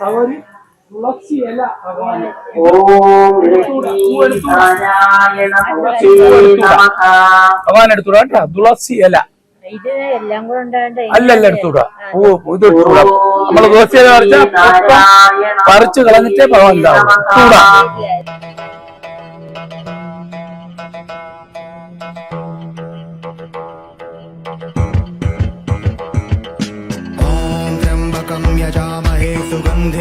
സൗരി തുളസി ഇല ഭഗവാന്. ഓം ഭഗവാൻ കേട്ടോ. തുളസി ഇല. എല്ലാം കൂടെ ഉണ്ടാകണ്ട അല്ലല്ല ഇത് തുളസി ഇല പറിച്ചാൽ പറിച്ചു കളഞ്ഞിട്ടേ ഭഗവാൻ അതുകൊണ്ട്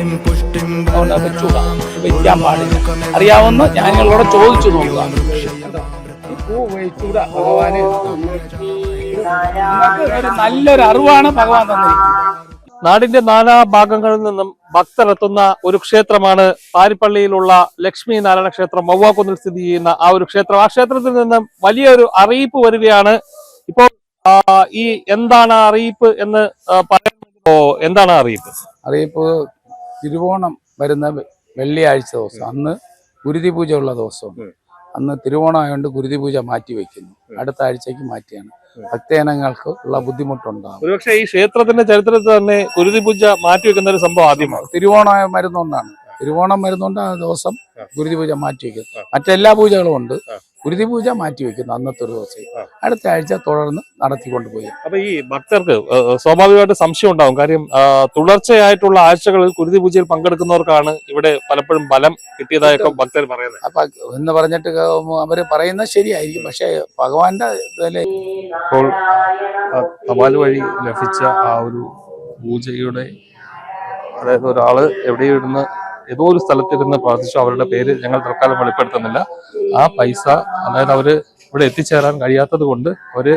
അത് വെച്ചുകൂടാ വയ്ക്കാൻ പാടില്ല അറിയാവുന്ന ഞാനുകളോട് ചോദിച്ചു നോക്കുക. ഈ പൂ വെച്ചുകൂടാ ഭഗവാന്? ഒരു നല്ലൊരു അറിവാണ് ഭഗവാൻ തന്നിരിക്കുന്നത്. നാടിന്റെ നാനാ ഭാഗങ്ങളിൽ നിന്നും ഭക്തർ എത്തുന്ന ഒരു ക്ഷേത്രമാണ് പാരിപ്പള്ളിയിലുള്ള ലക്ഷ്മി നാരായണ ക്ഷേത്രം. മൗവാക്കുന്നിൽ സ്ഥിതി ചെയ്യുന്ന ആ ഒരു ക്ഷേത്രം. ആ ക്ഷേത്രത്തിൽ നിന്നും വലിയൊരു അറിയിപ്പ് വരികയാണ്. ഇപ്പോൾ ഈ എന്താണ് ആ അറിയിപ്പ് എന്ന് ആ, പറയുമ്പോ എന്താണ് അറിയിപ്പ്? അറിയിപ്പ് തിരുവോണം വരുന്ന വെള്ളിയാഴ്ച ദിവസം അന്ന് ഗുരുതി പൂജ ഉള്ള ദിവസം. അന്ന് തിരുവോണം ആയതുകൊണ്ട് ഗുരുതി പൂജ മാറ്റി വെക്കുന്നു. അടുത്ത ആഴ്ചക്ക് മാറ്റിയാണ്. ഭക്തജനങ്ങൾക്ക് ഉള്ള ബുദ്ധിമുട്ടുണ്ടാകും ഒരുപക്ഷെ ഈ ക്ഷേത്രത്തിന്റെ ചരിത്രത്തിൽ തന്നെ ഗുരുതി പൂജ മാറ്റി വെക്കുന്ന ഒരു സംഭവം ആദ്യമാണ്. തിരുവോണം വരുന്നോണ്ടാണ് തിരുവോണം വരുന്നോണ്ട് ആ ദിവസം ഗുരുതി പൂജ മാറ്റി വെക്കുന്നു. മറ്റെല്ലാ പൂജകളും ഉണ്ട്. ഗുരുതി പൂജ മാറ്റി വെക്കുന്നു അന്നത്തെ ഒരു ദിവസം. അടുത്ത ആഴ്ച തുടർന്ന് നടത്തിക്കൊണ്ടുപോയി അപ്പൊ ഈ ഭക്തർക്ക് സ്വാഭാവികമായിട്ട് സംശയം ഉണ്ടാവും. കാര്യം തുടർച്ചയായിട്ടുള്ള ആഴ്ചകളിൽ കുരുതി പൂജയിൽ പങ്കെടുക്കുന്നവർക്കാണ് ഇവിടെ പലപ്പോഴും ഫലം കിട്ടിയതായൊക്കെ ഭക്തർ പറയുന്നത്. അപ്പൊ എന്ന് പറഞ്ഞിട്ട് അവർ പറയുന്നത് ശരിയായിരിക്കും. പക്ഷെ ഭഗവാന്റെ ഇപ്പോൾ തപാൽ വഴി ലഭിച്ച ആ ഒരു പൂജയുടെ അതായത് ഒരാൾ എവിടെയോ ഇരുന്ന് ഏതോ ഒരു സ്ഥലത്തിരുന്ന് പ്രാർത്ഥിച്ചു. അവരുടെ പേര് ഞങ്ങൾ തൽക്കാലം വെളിപ്പെടുത്തുന്നില്ല. ആ പൈസ അതായത് അവർ ഇവിടെ എത്തിച്ചേരാൻ കഴിയാത്തത് കൊണ്ട് അവർ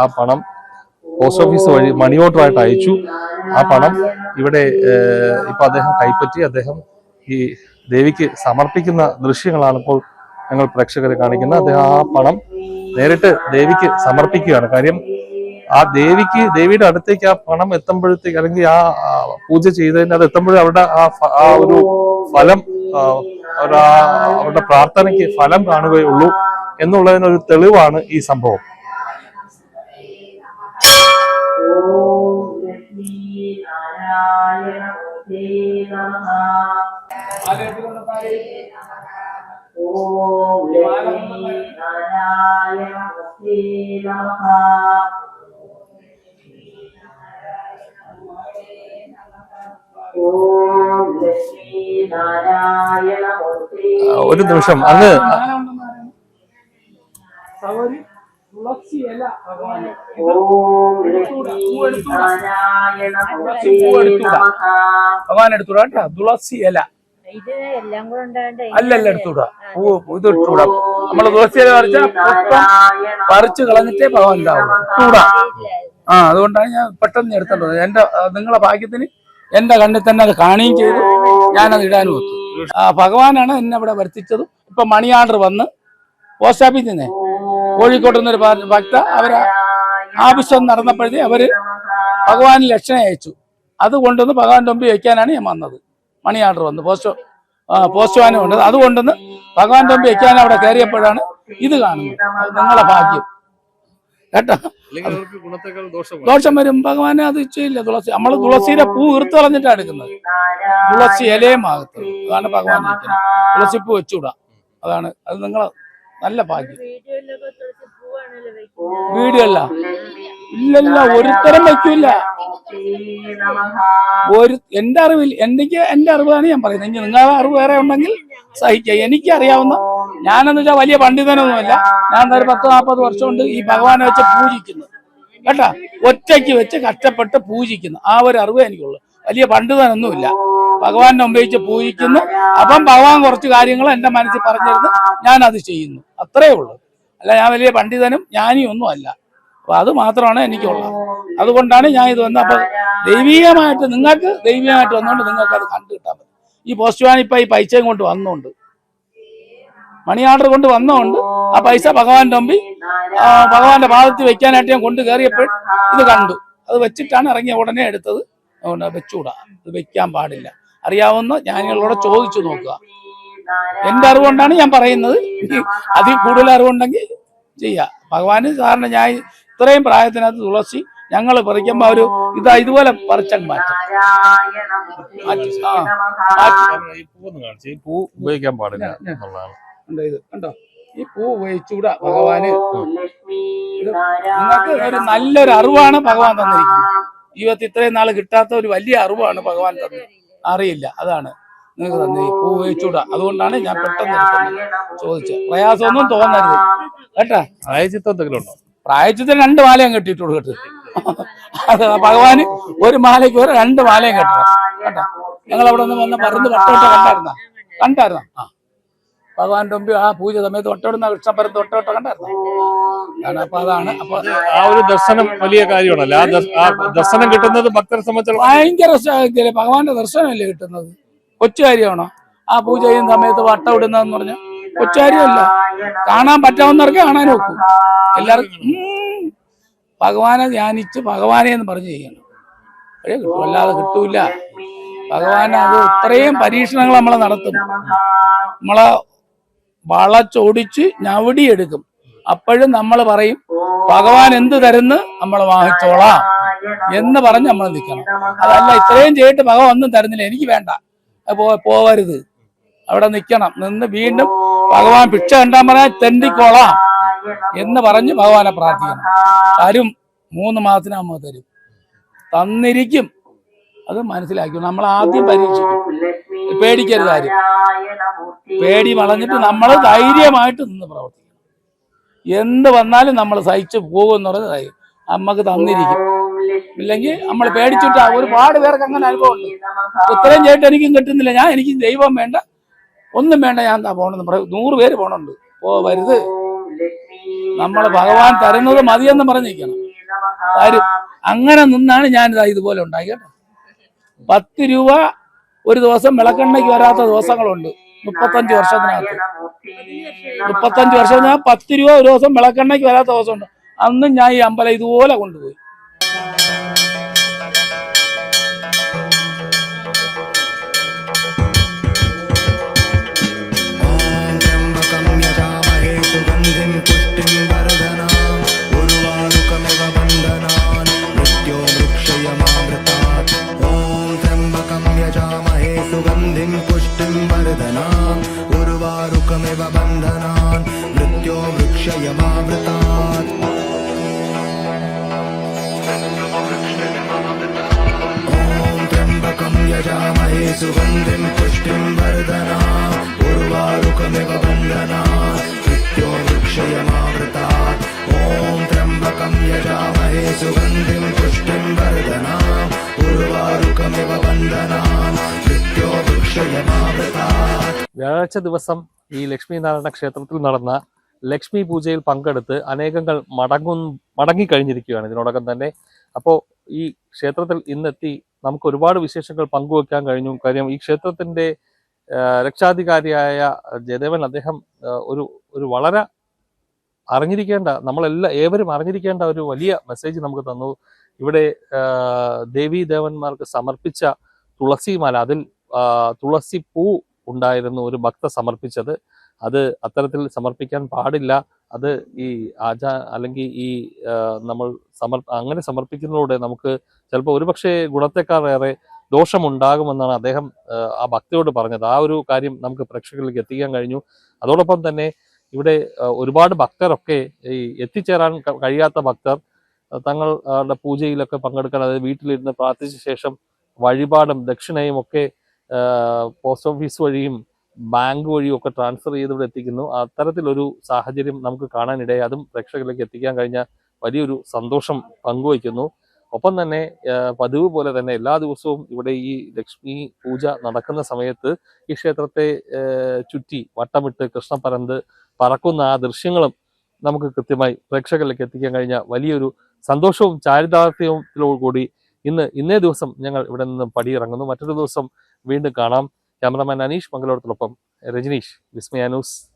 ആ, പണം പോസ്റ്റ് ഓഫീസ് വഴി മണി ഓർഡറായിട്ട് അയച്ചു. ആ പണം ഇവിടെ ഇപ്പൊ അദ്ദേഹം കൈപ്പറ്റി അദ്ദേഹം ഈ ദേവിക്ക് സമർപ്പിക്കുന്ന ദൃശ്യങ്ങളാണ് ഇപ്പോൾ ഞങ്ങൾ പ്രേക്ഷകരെ കാണിക്കുന്നത്. അദ്ദേഹം ആ പണം നേരിട്ട് ദേവിക്ക് സമർപ്പിക്കുകയാണ്. കാര്യം ആ ദേവിക്ക് ദേവിയുടെ അടുത്തേക്ക് ആ പണം എത്തുമ്പോഴത്തേക്ക് അല്ലെങ്കിൽ ആ പൂജ ചെയ്തതിന് അത് എത്തുമ്പോഴും അവരുടെ ആ ആ ഒരു ഫലം അവരുടെ പ്രാർത്ഥനയ്ക്ക് ഫലം കാണുകയുള്ളൂ എന്നുള്ളതിനൊരു തെളിവാണ് ഈ സംഭവം. ഓം ലക്ഷ്മീനാരായണ ഒരു നിമിഷം അങ്ങ് ഭഗവാൻ. കേട്ടോ. തുളസി ഇല. അല്ലല്ല പൂ ഇത് നമ്മൾ തുളസി ഇല പറിച്ച പറിച്ചു കളഞ്ഞിട്ടേ ഭഗവാൻ ഉണ്ടാവും ആ അതുകൊണ്ടാണ് ഞാൻ പെട്ടെന്ന് എടുത്തത് എന്റെ നിങ്ങളെ ഭാഗ്യത്തിന് എന്റെ കണ്ണിൽ തന്നെ അത് കാണുകയും ചെയ്തു. ഞാനത് ഇടാനും ഒത്തു. ആ ഭഗവാനാണ് എന്നെ ഇവിടെ വരുത്തിച്ചതും. ഇപ്പൊ മണി ആർഡർ വന്ന് പോസ്റ്റ് ഓഫീസിൽ നിന്നേ കോഴിക്കോട്ട് നിന്നൊരു ഭക്ത അവർ ആവശ്യം നടന്നപ്പോഴത്തേ അവർ ഭഗവാൻ ലക്ഷണം അയച്ചു. അത് കൊണ്ടുവന്ന് ഭഗവാന്റെ മുമ്പിൽ വയ്ക്കാനാണ് ഞാൻ വന്നത്. മണി ആർഡർ വന്ന്. പോസ്റ്റ് പോസ്റ്റ് വാനും ഉണ്ട് അത് ഭഗവാന്റെ മുമ്പിൽ വയ്ക്കാൻ അവിടെ കയറിയപ്പോഴാണ് ഇത് കാണുന്നത്. നിങ്ങളുടെ നിങ്ങളെ ഭാഗ്യം. കേട്ടോ? ദോഷം വരും. ഭഗവാനെ അത് ചെയ്യില്ല തുളസി നമ്മൾ തുളസിയുടെ പൂ ഇറുത്ത് കളഞ്ഞിട്ടാണ് എടുക്കുന്നത്. തുളസി ഇലയും ആകത്ത് അതാണ് ഭഗവാൻ തുളസി പൂ വെച്ചുകൂടാ അതാണ്. അത് നിങ്ങൾ നല്ല ഭാഗ്യം. വീടുകല്ല ഇല്ലല്ല. ഒരുത്തരം വയ്ക്കില്ല ഒരു എന്റെ അറിവിൽ എനിക്ക് എന്റെ അറിവാണ് ഞാൻ പറയുന്നത്. നിങ്ങൾ നിങ്ങളുടെ അറിവ് വേറെ ഉണ്ടെങ്കിൽ സഹിക്കുക. എനിക്ക് അറിയാവുന്ന ഞാനെന്ന് വെച്ചാൽ വലിയ പണ്ഡിതനൊന്നുമല്ല. ഞാൻ ഒരു പത്ത് നാൽപ്പത് വർഷം കൊണ്ട് ഈ ഭഗവാനെ വെച്ച് പൂജിക്കുന്നു. കേട്ടാ? ഒറ്റയ്ക്ക് വെച്ച് കഷ്ടപ്പെട്ട് പൂജിക്കുന്നു. ആ ഒരു അറിവ് എനിക്കുള്ളൂ. വലിയ പണ്ഡിതനൊന്നുമില്ല. ഭഗവാനെ ഉപയോഗിച്ച് പൂജിക്കുന്നു. അപ്പം ഭഗവാൻ കുറച്ച് കാര്യങ്ങൾ എന്റെ മനസ്സിൽ പറഞ്ഞിരുന്നു. ഞാൻ അത് ചെയ്യുന്നു. അത്രേ ഉള്ളൂ. അല്ല ഞാൻ വലിയ പണ്ഡിതനും ഒന്നും അല്ല അപ്പൊ അത് മാത്രമാണ് എനിക്കുള്ളത്. അതുകൊണ്ടാണ് ഞാൻ ഇത് വന്നത്. അപ്പൊ ദൈവീകമായിട്ട് നിങ്ങൾക്ക് ദൈവീകമായിട്ട് വന്നുകൊണ്ട് നിങ്ങൾക്ക് അത് കണ്ടു കിട്ടാൻ പറ്റും. ഈ പോസ്റ്റ് വാൻ ഇപ്പൊ ഈ പൈസയും കൊണ്ട് വന്നുകൊണ്ട് മണി ഓർഡർ കൊണ്ട് വന്നതുകൊണ്ട് ആ പൈസ ഭഗവാന്റെ മുമ്പിൽ ആ, ഭഗവാന്റെ പാദത്തിൽ വെക്കാനായിട്ട് ഞാൻ കൊണ്ട് കയറിയപ്പോൾ ഇത് കണ്ടു. അത് വെച്ചിട്ടാണ് ഇറങ്ങിയ ഉടനെ എടുത്തത്. അതുകൊണ്ട് വെച്ചുകൂടാ. ഇത് വെക്കാൻ പാടില്ല. അറിയാവുന്ന ജ്ഞാനികളോട് ചോദിച്ചു നോക്കുക. എന്റെ അറിവുകൊണ്ടാണ് ഞാൻ പറയുന്നത്. അതിൽ കൂടുതൽ അറിവുണ്ടെങ്കിൽ ചെയ്യാം. ഭഗവാന് സാറിന് ഞാൻ ഇത്രയും പ്രായത്തിനകത്ത് തുളസി ഞങ്ങൾ പറിക്കുമ്പോ ഒരു ഇതാ ഇതുപോലെ പറിച്ചങ്ങ് മാറ്റും. ആ. ഉപയോഗിക്കാൻ പാടില്ല എന്നുള്ളതാണ്. കണ്ടോ ഇത്? കണ്ടോ? ഈ പൂ ഉപയോഗിച്ചുകൂടാ ഭഗവാന്. നിങ്ങൾക്ക് ഒരു നല്ലൊരു അറിവാണ് ഭഗവാൻ തന്നിരിക്കുന്നത്. ജീവിതത്തിൽ ഇത്രയും നാൾ കിട്ടാത്ത ഒരു വലിയ അറിവാണ് ഭഗവാൻ തന്നത്. അറിയില്ല. അതാണ് നിങ്ങൾക്ക് തന്നെ ഈ പൂ ഉപയോഗിച്ചുകൂടാ. അതുകൊണ്ടാണ് ഞാൻ പെട്ടെന്ന് ചോദിച്ചത്. പ്രയാസമൊന്നും തോന്നരുത്. കേട്ടാ? പ്രായചിത്തം എന്തെങ്കിലും ഉണ്ടോ? പ്രായച്ചത്തിന് രണ്ട് മാലയും കെട്ടിയിട്ടുള്ളൂ കേട്ടോ. അത് ഭഗവാന് ഒരു മാലയ്ക്ക് ഒരു രണ്ട് മാലയും കെട്ടണം. കേട്ടോ? ഞങ്ങൾ അവിടെ നിന്ന് വന്ന മരുന്ന് വട്ടോട്ട കണ്ടായിരുന്ന? കണ്ടായിരുന്ന? ആ. ഭഗവാന്റെ മുമ്പിൽ ആ പൂജ സമയത്ത് ഒട്ടോടുന്ന കൃഷ്ണപ്പരത്ത് വട്ടോട്ട കണ്ടായിരുന്നു. അപ്പൊ അതാണ്. അപ്പൊ ആ ഒരു ദർശനം വലിയ കാര്യമാണല്ലോ. ആ ദർശനം കിട്ടുന്നത് ഭക്തരെ സംബന്ധിച്ചിടത്തോളം ഭയങ്കര ഭഗവാന്റെ ദർശനമല്ലേ കിട്ടുന്നത്? കൊച്ചു കാര്യമാണോ? ആ പൂജ ചെയ്യുന്ന സമയത്ത് വട്ടം ഇടുന്നതെന്ന് പറഞ്ഞ കൊച്ചു കാര്യമല്ല. കാണാൻ പറ്റാവുന്നവർക്ക് കാണാൻ നോക്കും എല്ലാവർക്കും ഭഗവാനെ ധ്യാനിച്ച് ഭഗവാനെ എന്ന് പറഞ്ഞ് ചെയ്യണം. അപ്പോഴേ കിട്ടും അല്ലാതെ കിട്ടൂല. ഭഗവാൻ അത് ഇത്രയും പരീക്ഷണങ്ങൾ നമ്മളെ നടത്തും. നമ്മളെ വളച്ചൊടിച്ച് ഞവടിയെടുക്കും. അപ്പോഴും നമ്മൾ പറയും ഭഗവാൻ എന്ത് തരുന്ന്? നമ്മൾ വാങ്ങിച്ചോളാം. എന്ന് പറഞ്ഞ് നമ്മൾ നിൽക്കണം. അതല്ല ഇത്രയും ചെയ്തിട്ട് ഭഗവാൻ ഒന്നും തരുന്നില്ല. എനിക്ക് വേണ്ട. പോവരുത്. അവിടെ നിൽക്കണം. നിന്ന് വീണ്ടും ഭഗവാൻ ഭിക്ഷ കണ്ടാൻ പറയാൻ തെണ്ടിക്കോളാം എന്ന് പറഞ്ഞ് ഭഗവാനെ പ്രാർത്ഥിക്കണം. തരും. മൂന്ന് മാസത്തിനാകുമ്പോൾ തരും. തന്നിരിക്കും. അത് മനസ്സിലാക്കി. നമ്മൾ ആദ്യം പരീക്ഷിക്കും പേടിക്കരുത് ആരും. പേടി വളഞ്ഞിട്ട് നമ്മൾ ധൈര്യമായിട്ട് നിന്ന് പ്രവർത്തിക്കണം. എന്ത് വന്നാലും നമ്മൾ സഹിച്ച് പോകുമെന്ന് പറഞ്ഞത് അമ്മയ്ക്ക് തന്നിരിക്കും. ഇല്ലെങ്കിൽ നമ്മൾ പേടിച്ചിട്ട് ഒരുപാട് പേർക്ക് അങ്ങനെ അനുഭവമുണ്ട് ഇത്രയും ചെയ്തിട്ട് എനിക്കും കിട്ടുന്നില്ല. ഞാൻ എനിക്ക് ദൈവം വേണ്ട. ഒന്നും വേണ്ട ഞാൻ എന്താ പോണെന്ന് പറയും നൂറ് പേര് പോണുണ്ട്. പോവരുത് നമ്മൾ ഭഗവാൻ തരുന്നത് മതിയെന്ന് പറഞ്ഞിരിക്കണം. തരും അങ്ങനെ നിന്നാണ് ഞാൻ ഇതാ ഇതുപോലെ ഉണ്ടാക്കി കേട്ടോ. പത്ത് രൂപ ഒരു ദിവസം വിളക്കെണ്ണയ്ക്ക് വരാത്ത ദിവസങ്ങളുണ്ട്. മുപ്പത്തഞ്ച് വർഷത്തിനകത്ത്. മുപ്പത്തഞ്ച് വർഷം പത്ത് രൂപ ഒരു ദിവസം വിളക്കെണ്ണയ്ക്ക് വരാത്ത ദിവസമുണ്ട്. അന്നും ഞാൻ ഈ അമ്പലം ഇതുപോലെ കൊണ്ടുപോയി. സുഗന്ധിം പുഷ്ടിം വർധന ഉർവാരുകമിവ വന്ദന കൃത്യോ വൃക്ഷയമാവൃത ഓം ത്രംബകം യജാമഹേ സുഗന്ധിം പുഷ്ടിം വർധന ഉർവാരുകമിവ വന്ദന കൃത്യോ വൃക്ഷയമാവൃത വ്യാഴാഴ്ച ദിവസം ഈ ലക്ഷ്മിനാരായണ ക്ഷേത്രത്തിൽ നടന്ന ലക്ഷ്മി പൂജയിൽ പങ്കെടുത്ത് അനേകങ്ങൾ മടങ്ങും മടങ്ങിക്കഴിഞ്ഞിരിക്കുകയാണ് ഇതിനോടകം തന്നെ. അപ്പോൾ ഈ ക്ഷേത്രത്തിൽ ഇന്നെത്തി നമുക്ക് ഒരുപാട് വിശേഷങ്ങൾ പങ്കുവെക്കാൻ കഴിഞ്ഞു. കാര്യം ഈ ക്ഷേത്രത്തിന്റെ രക്ഷാധികാരിയായ ജയദേവൻ അദ്ദേഹം ഒരു ഒരു വളരെ അറിഞ്ഞിരിക്കേണ്ട നമ്മളെല്ലാം ഏവരും അറിഞ്ഞിരിക്കേണ്ട ഒരു വലിയ മെസ്സേജ് നമുക്ക് തന്നു. ഇവിടെ ദേവീ ദേവന്മാർക്ക് സമർപ്പിച്ച തുളസിമാല അതിൽ തുളസി പൂ ഉണ്ടായിരുന്നു ഒരു ഭക്ത സമർപ്പിച്ചത്. അത് അത്തരത്തിൽ സമർപ്പിക്കാൻ പാടില്ല. അത് ഈ ആചാ അല്ലെങ്കിൽ ഈ നമ്മൾ സമർ അങ്ങനെ സമർപ്പിക്കുന്നതിലൂടെ നമുക്ക് ചിലപ്പോൾ ഒരുപക്ഷെ ഗുണത്തെക്കാളേറെ ദോഷമുണ്ടാകുമെന്നാണ് അദ്ദേഹം ആ, ഭക്തിയോട് പറഞ്ഞത്. ആ ഒരു കാര്യം നമുക്ക് പ്രേക്ഷകരിലേക്ക് എത്തിക്കാൻ കഴിഞ്ഞു. അതോടൊപ്പം തന്നെ ഇവിടെ ഒരുപാട് ഭക്തരൊക്കെ ഈ എത്തിച്ചേരാൻ കഴിയാത്ത ഭക്തർ തങ്ങളുടെ പൂജയിലൊക്കെ പങ്കെടുക്കാൻ അതായത് വീട്ടിലിരുന്ന് പ്രാർത്ഥിച്ച ശേഷം വഴിപാടും ദക്ഷിണയും ഒക്കെ പോസ്റ്റ് ഓഫീസ് വഴിയും ബാങ്ക് വഴിയും ഒക്കെ ട്രാൻസ്ഫർ ചെയ്ത് ഇവിടെ എത്തിക്കുന്നു. അത്തരത്തിലൊരു സാഹചര്യം നമുക്ക് കാണാനിടയായി. അതും പ്രേക്ഷകരിലേക്ക് എത്തിക്കാൻ കഴിഞ്ഞ വലിയൊരു സന്തോഷം പങ്കുവയ്ക്കുന്നു. ഒപ്പം തന്നെ പതിവ് പോലെ തന്നെ എല്ലാ ദിവസവും ഇവിടെ ഈ ലക്ഷ്മി പൂജ നടക്കുന്ന സമയത്ത് ഈ ക്ഷേത്രത്തെ ചുറ്റി വട്ടമിട്ട് കൃഷ്ണപരന്ത് പറക്കുന്ന ആ ദൃശ്യങ്ങളും നമുക്ക് കൃത്യമായി പ്രേക്ഷകരിലേക്ക് എത്തിക്കാൻ കഴിഞ്ഞ വലിയൊരു സന്തോഷവും ചാരിതാർത്ഥ്യവും കൂടി ഇന്ന് ഇന്നേ ദിവസം ഞങ്ങൾ ഇവിടെ നിന്ന് പടിയിറങ്ങുന്നു. മറ്റൊരു ദിവസം വീണ്ടും കാണാം. ക്യാമറമാൻ അനീഷ് മംഗലോടത്തിനൊപ്പം രജനീഷ് വിസ്മയ ന്യൂസ്.